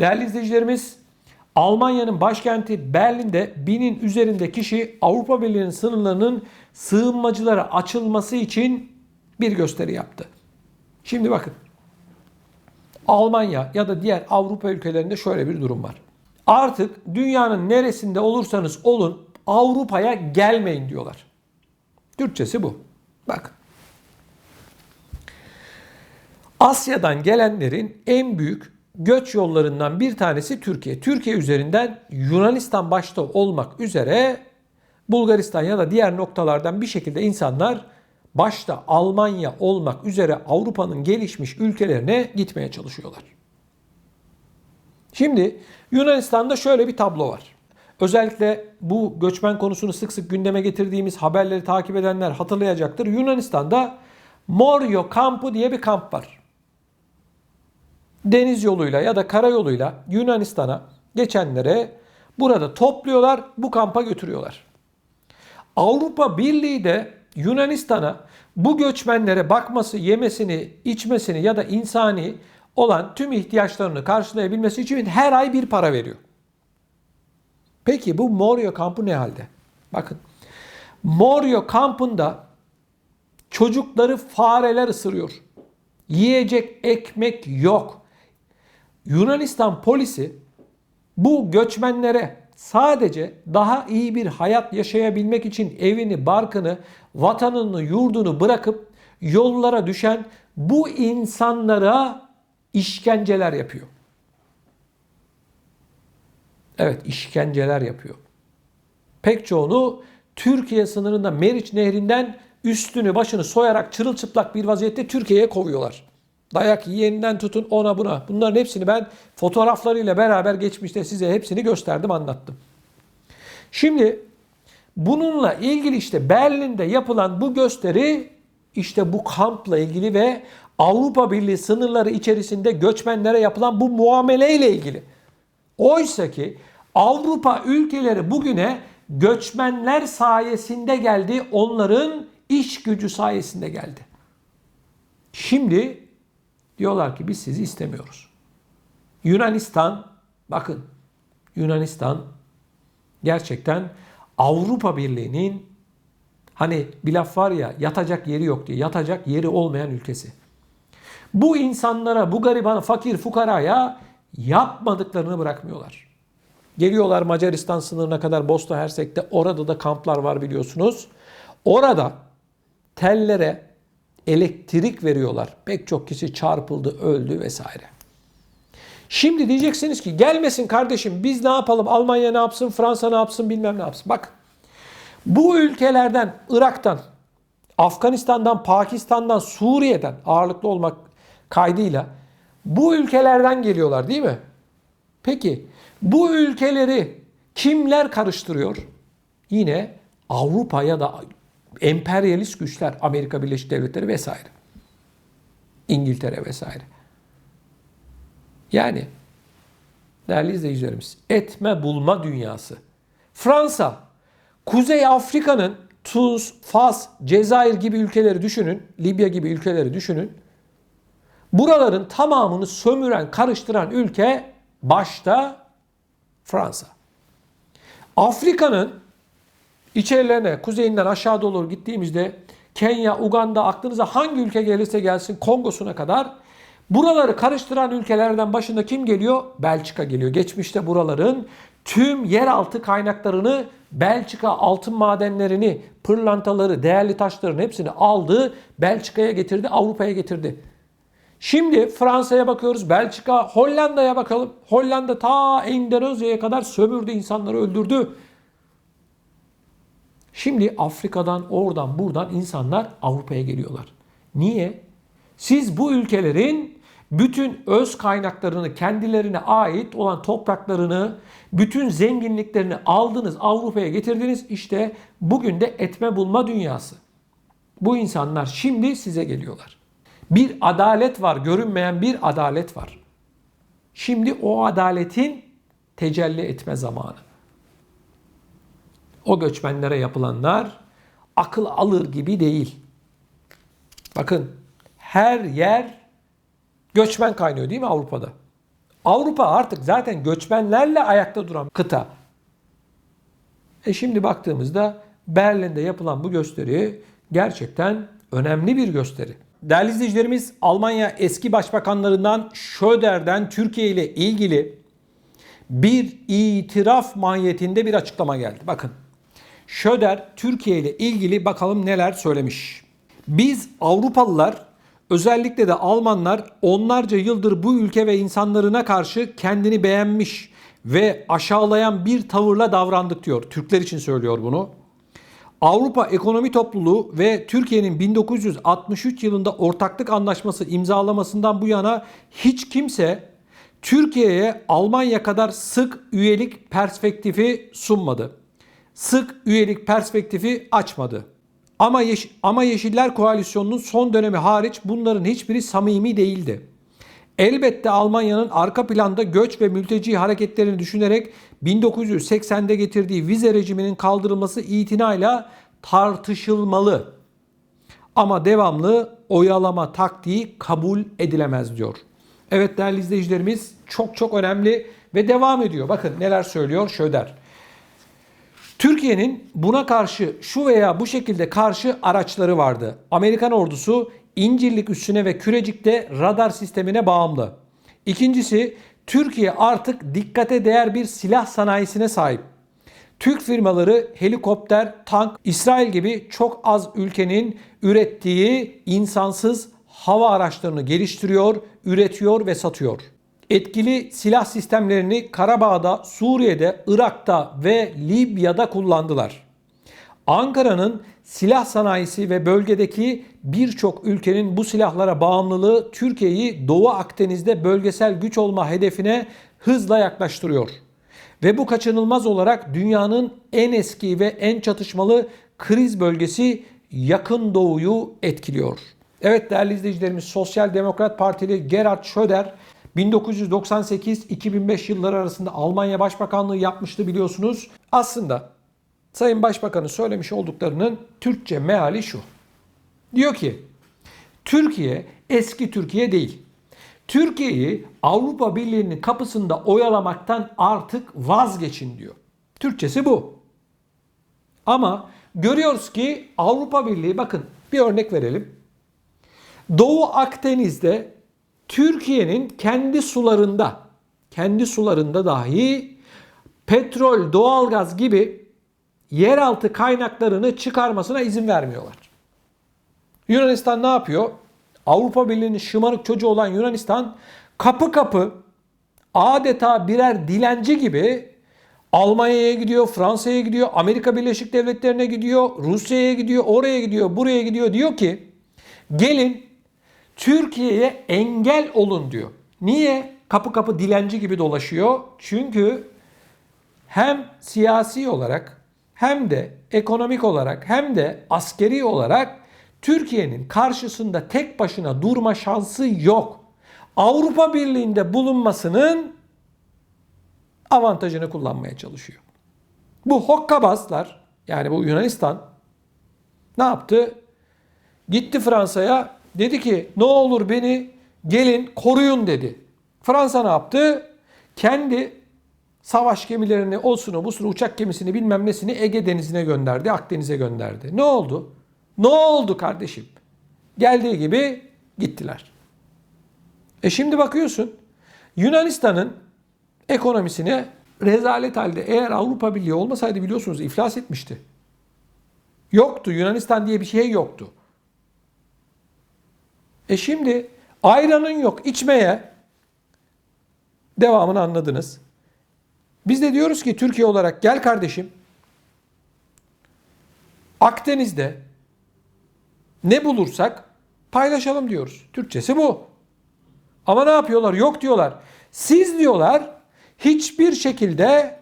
Değerli izleyicilerimiz, Almanya'nın başkenti Berlin'de binin üzerinde kişi Avrupa Birliği'nin sınırlarının sığınmacılara açılması için bir gösteri yaptı. Şimdi bakın. Almanya ya da diğer Avrupa ülkelerinde şöyle bir durum var. Artık dünyanın neresinde olursanız olun Avrupa'ya gelmeyin diyorlar. Türkçesi bu. Bakın. Asya'dan gelenlerin en büyük göç yollarından bir tanesi Türkiye. Türkiye üzerinden Yunanistan başta olmak üzere Bulgaristan ya da diğer noktalardan bir şekilde insanlar başta Almanya olmak üzere Avrupa'nın gelişmiş ülkelerine gitmeye çalışıyorlar. Şimdi Yunanistan'da şöyle bir tablo var. Özellikle bu göçmen konusunu sık sık gündeme getirdiğimiz haberleri takip edenler hatırlayacaktır. Yunanistan'da Morio kampı diye bir kamp var. Deniz yoluyla ya da karayoluyla Yunanistan'a geçenlere burada topluyorlar, bu kampa götürüyorlar. Avrupa Birliği de Yunanistan'a bu göçmenlere bakması, yemesini, içmesini ya da insani olan tüm ihtiyaçlarını karşılayabilmesi için her ay bir para veriyor. Peki bu Morio kampı ne halde? Bakın. Morio kampında çocukları fareler ısırıyor. Yiyecek ekmek yok. Yunanistan polisi bu göçmenlere sadece daha iyi bir hayat yaşayabilmek için evini, barkını, vatanını, yurdunu bırakıp yollara düşen bu insanlara işkenceler yapıyor. Evet, işkenceler yapıyor. Pek çoğunu Türkiye sınırında Meriç Nehri'nden üstünü başını soyarak çırılçıplak bir vaziyette Türkiye'ye kovuyorlar. Dayak yiyeninden tutun ona buna. Bunların hepsini ben fotoğraflarıyla beraber geçmişte size hepsini gösterdim anlattım. Şimdi bununla ilgili işte Berlin'de yapılan bu gösteri işte bu kampla ilgili ve Avrupa Birliği sınırları içerisinde göçmenlere yapılan bu muameleyle ilgili. Oysa ki Avrupa ülkeleri bugüne göçmenler sayesinde geldi, onların iş gücü sayesinde geldi. Şimdi diyorlar ki biz sizi istemiyoruz. Yunanistan, bakın Yunanistan gerçekten Avrupa Birliği'nin hani bir laf var ya yatacak yeri yok diye yatacak yeri olmayan ülkesi. Bu insanlara, bu gariban, fakir, fukaraya yapmadıklarını bırakmıyorlar. Geliyorlar Macaristan sınırına kadar Bosna Hersek'te. Orada da kamplar var biliyorsunuz. Orada tellere elektrik veriyorlar. Pek çok kişi çarpıldı, öldü vesaire. Şimdi diyeceksiniz ki gelmesin kardeşim biz ne yapalım? Almanya ne yapsın? Fransa ne yapsın? Bilmem ne yapsın. Bak bu ülkelerden, Irak'tan, Afganistan'dan, Pakistan'dan, Suriye'den ağırlıklı olmak kaydıyla bu ülkelerden geliyorlar değil mi? Peki bu ülkeleri kimler karıştırıyor? Yine Avrupa ya da emperyalist güçler, Amerika Birleşik Devletleri vesaire. İngiltere vesaire. Yani değerli izleyicilerimiz etme bulma dünyası. Fransa, Kuzey Afrika'nın Tuz, Fas, Cezayir gibi ülkeleri düşünün, Libya gibi ülkeleri düşünün. Buraların tamamını sömüren, karıştıran ülke başta Fransa. Afrika'nın içerilerine, kuzeyinden aşağı doğru gittiğimizde Kenya, Uganda, aklınıza hangi ülke gelirse gelsin Kongo'suna kadar buraları karıştıran ülkelerden başında kim geliyor? Belçika geliyor. Geçmişte buraların tüm yeraltı kaynaklarını Belçika altın madenlerini, pırlantaları, değerli taşların hepsini aldı, Belçika'ya getirdi, Avrupa'ya getirdi. Şimdi Fransa'ya bakıyoruz, Belçika, Hollanda'ya bakalım. Hollanda ta Endonezya'ya kadar sömürdü, insanları öldürdü. Şimdi Afrika'dan, oradan, buradan insanlar Avrupa'ya geliyorlar. Niye? Siz bu ülkelerin bütün öz kaynaklarını, kendilerine ait olan topraklarını, bütün zenginliklerini aldınız, Avrupa'ya getirdiniz. İşte bugün de etme bulma dünyası. Bu insanlar şimdi size geliyorlar. Bir adalet var, görünmeyen bir adalet var. Şimdi o adaletin tecelli etme zamanı. O göçmenlere yapılanlar akıl alır gibi değil. Bakın her yer göçmen kaynıyor değil mi Avrupa'da? Avrupa artık zaten göçmenlerle ayakta duran kıta. E şimdi baktığımızda Berlin'de yapılan bu gösteri gerçekten önemli bir gösteri. Değerli izleyicilerimiz Almanya eski başbakanlarından Schröder'den Türkiye ile ilgili bir itiraf mahiyetinde bir açıklama geldi. Bakın Schröder Türkiye ile ilgili bakalım neler söylemiş. Biz Avrupalılar özellikle de Almanlar onlarca yıldır bu ülke ve insanlarına karşı kendini beğenmiş ve aşağılayan bir tavırla davrandık diyor. Türkler için söylüyor bunu. Avrupa Ekonomi Topluluğu ve Türkiye'nin 1963 yılında ortaklık anlaşması imzalamasından bu yana hiç kimse Türkiye'ye Almanya kadar sık üyelik perspektifi sunmadı. Sık üyelik perspektifi açmadı. Ama, Yeş- ama Yeşiller Koalisyonu'nun son dönemi hariç bunların hiçbiri samimi değildi. Elbette Almanya'nın arka planda göç ve mülteci hareketlerini düşünerek 1980'de getirdiği vize rejiminin kaldırılması itinayla tartışılmalı. Ama devamlı oyalama taktiği kabul edilemez diyor. Evet değerli izleyicilerimiz çok çok önemli ve devam ediyor. Bakın neler söylüyor Şöder. Türkiye'nin buna karşı şu veya bu şekilde karşı araçları vardı. Amerikan ordusu İncirlik üssüne ve Kürecik'te radar sistemine bağımlı. İkincisi Türkiye artık dikkate değer bir silah sanayisine sahip. Türk firmaları helikopter, tank, İsrail gibi çok az ülkenin ürettiği insansız hava araçlarını geliştiriyor, üretiyor ve satıyor. Etkili silah sistemlerini Karabağ'da, Suriye'de, Irak'ta ve Libya'da kullandılar. Ankara'nın silah sanayisi ve bölgedeki birçok ülkenin bu silahlara bağımlılığı Türkiye'yi Doğu Akdeniz'de bölgesel güç olma hedefine hızla yaklaştırıyor. Ve bu kaçınılmaz olarak dünyanın en eski ve en çatışmalı kriz bölgesi Yakın Doğu'yu etkiliyor. Evet değerli izleyicilerimiz Sosyal Demokrat Partili Gerhard Schröder 1998-2005 yılları arasında Almanya Başbakanlığı yapmıştı biliyorsunuz. Aslında Sayın Başbakan'ın söylemiş olduklarının Türkçe meali şu. Diyor ki Türkiye eski Türkiye değil. Türkiye'yi Avrupa Birliği'nin kapısında oyalamaktan artık vazgeçin diyor. Türkçesi bu. Ama görüyoruz ki Avrupa Birliği bakın bir örnek verelim. Doğu Akdeniz'de Türkiye'nin kendi sularında, kendi sularında dahi petrol, doğalgaz gibi yeraltı kaynaklarını çıkarmasına izin vermiyorlar. Yunanistan ne yapıyor? Avrupa Birliği'nin şımarık çocuğu olan Yunanistan kapı kapı adeta birer dilenci gibi Almanya'ya gidiyor, Fransa'ya gidiyor, Amerika Birleşik Devletleri'ne gidiyor, Rusya'ya gidiyor, oraya gidiyor, buraya gidiyor. Diyor ki gelin Türkiye'ye engel olun diyor. Niye? Kapı kapı dilenci gibi dolaşıyor. Çünkü hem siyasi olarak hem de ekonomik olarak hem de askeri olarak Türkiye'nin karşısında tek başına durma şansı yok. Avrupa Birliği'nde bulunmasının avantajını kullanmaya çalışıyor. Bu hokkabazlar yani bu Yunanistan ne yaptı? Gitti Fransa'ya dedi ki ne olur beni gelin koruyun dedi. Fransa ne yaptı? Kendi savaş gemilerini, olsunu, busunu, uçak gemisini bilmem nesini Ege Denizi'ne gönderdi, Akdeniz'e gönderdi. Ne oldu? Ne oldu kardeşim? Geldiği gibi gittiler. E şimdi bakıyorsun Yunanistan'ın ekonomisine rezalet halde eğer Avrupa Birliği olmasaydı biliyorsunuz iflas etmişti. Yoktu. Yunanistan diye bir şey yoktu. E şimdi ayranın yok içmeye devamını anladınız. Biz de diyoruz ki Türkiye olarak gel kardeşim Akdeniz'de ne bulursak paylaşalım diyoruz. Türkçesi bu. Ama ne yapıyorlar? Yok diyorlar. Siz diyorlar hiçbir şekilde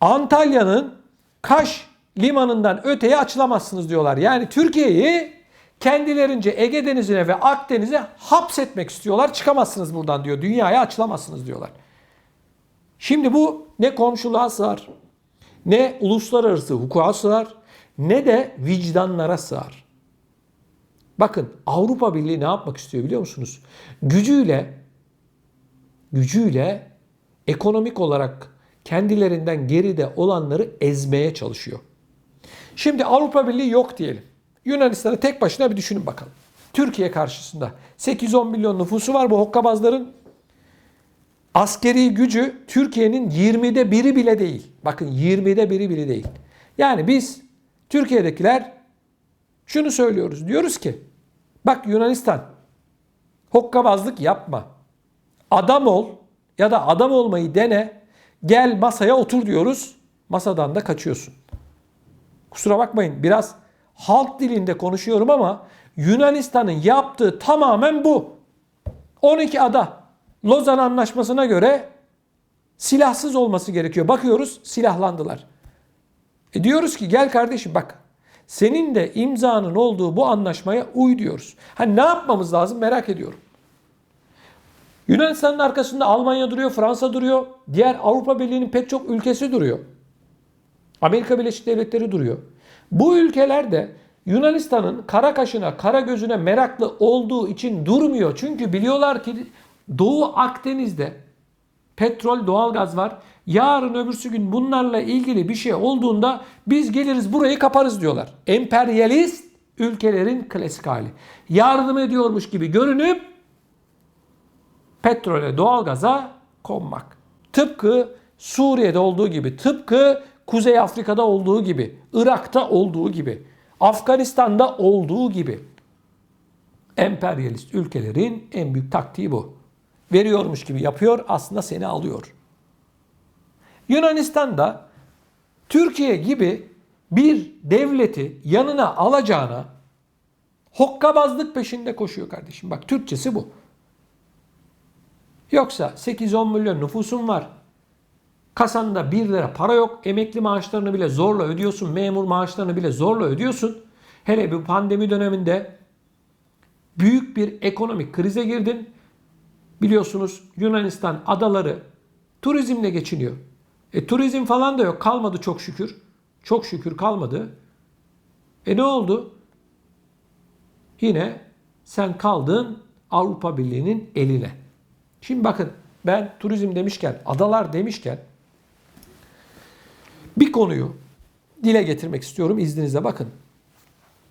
Antalya'nın Kaş limanından öteye açılamazsınız diyorlar. Yani Türkiye'yi kendilerince Ege Denizi'ne ve Akdeniz'e hapsetmek istiyorlar. Çıkamazsınız buradan diyor. Dünyaya açılamazsınız diyorlar. Şimdi bu ne komşuluğa sığar, ne uluslararası hukuka sığar, ne de vicdanlara sığar. Bakın Avrupa Birliği ne yapmak istiyor biliyor musunuz? Gücüyle gücüyle ekonomik olarak kendilerinden geride olanları ezmeye çalışıyor. Şimdi Avrupa Birliği yok diyelim. Yunanistan'ı tek başına bir düşünün bakalım. Türkiye karşısında 8-10 milyon nüfusu var bu hokkabazların. Askeri gücü Türkiye'nin 20'de biri bile değil. Bakın 20'de biri bile değil. Yani biz Türkiye'dekiler şunu söylüyoruz. Diyoruz ki bak Yunanistan hokkabazlık yapma. Adam ol ya da adam olmayı dene. Gel masaya otur diyoruz. Masadan da kaçıyorsun. Kusura bakmayın biraz halk dilinde konuşuyorum ama Yunanistan'ın yaptığı tamamen bu. 12 ada Lozan Anlaşması'na göre silahsız olması gerekiyor. Bakıyoruz silahlandılar. E diyoruz ki gel kardeşim bak senin de imzanın olduğu bu anlaşmaya uy diyoruz. Ha ne yapmamız lazım merak ediyorum. Yunanistan'ın arkasında Almanya duruyor, Fransa duruyor. Diğer Avrupa Birliği'nin pek çok ülkesi duruyor. Amerika Birleşik Devletleri duruyor. Bu ülkeler de Yunanistan'ın kara kaşına, kara gözüne meraklı olduğu için durmuyor. Çünkü biliyorlar ki Doğu Akdeniz'de petrol, doğalgaz var. Yarın öbürsü gün bunlarla ilgili bir şey olduğunda biz geliriz burayı kaparız diyorlar. Emperyalist ülkelerin klasik hali. Yardım ediyormuş gibi görünüp petrole, doğalgaza konmak. Tıpkı Suriye'de olduğu gibi, tıpkı Kuzey Afrika'da olduğu gibi, Irak'ta olduğu gibi, Afganistan'da olduğu gibi. Emperyalist ülkelerin en büyük taktiği bu. Veriyormuş gibi yapıyor, aslında seni alıyor. Yunanistan'da Türkiye gibi bir devleti yanına alacağına hokkabazlık peşinde koşuyor kardeşim. Bak Türkçesi bu. Yoksa 8-10 milyon nüfusun var. Kasanda 1 lira para yok. Emekli maaşlarını bile zorla ödüyorsun. Memur maaşlarını bile zorla ödüyorsun. Hele bu pandemi döneminde büyük bir ekonomik krize girdin. Biliyorsunuz Yunanistan adaları turizmle geçiniyor. E turizm falan da yok. Kalmadı çok şükür. Çok şükür kalmadı. E ne oldu? Yine sen kaldın Avrupa Birliği'nin eline. Şimdi bakın ben turizm demişken, adalar demişken bir konuyu dile getirmek istiyorum izninizle bakın.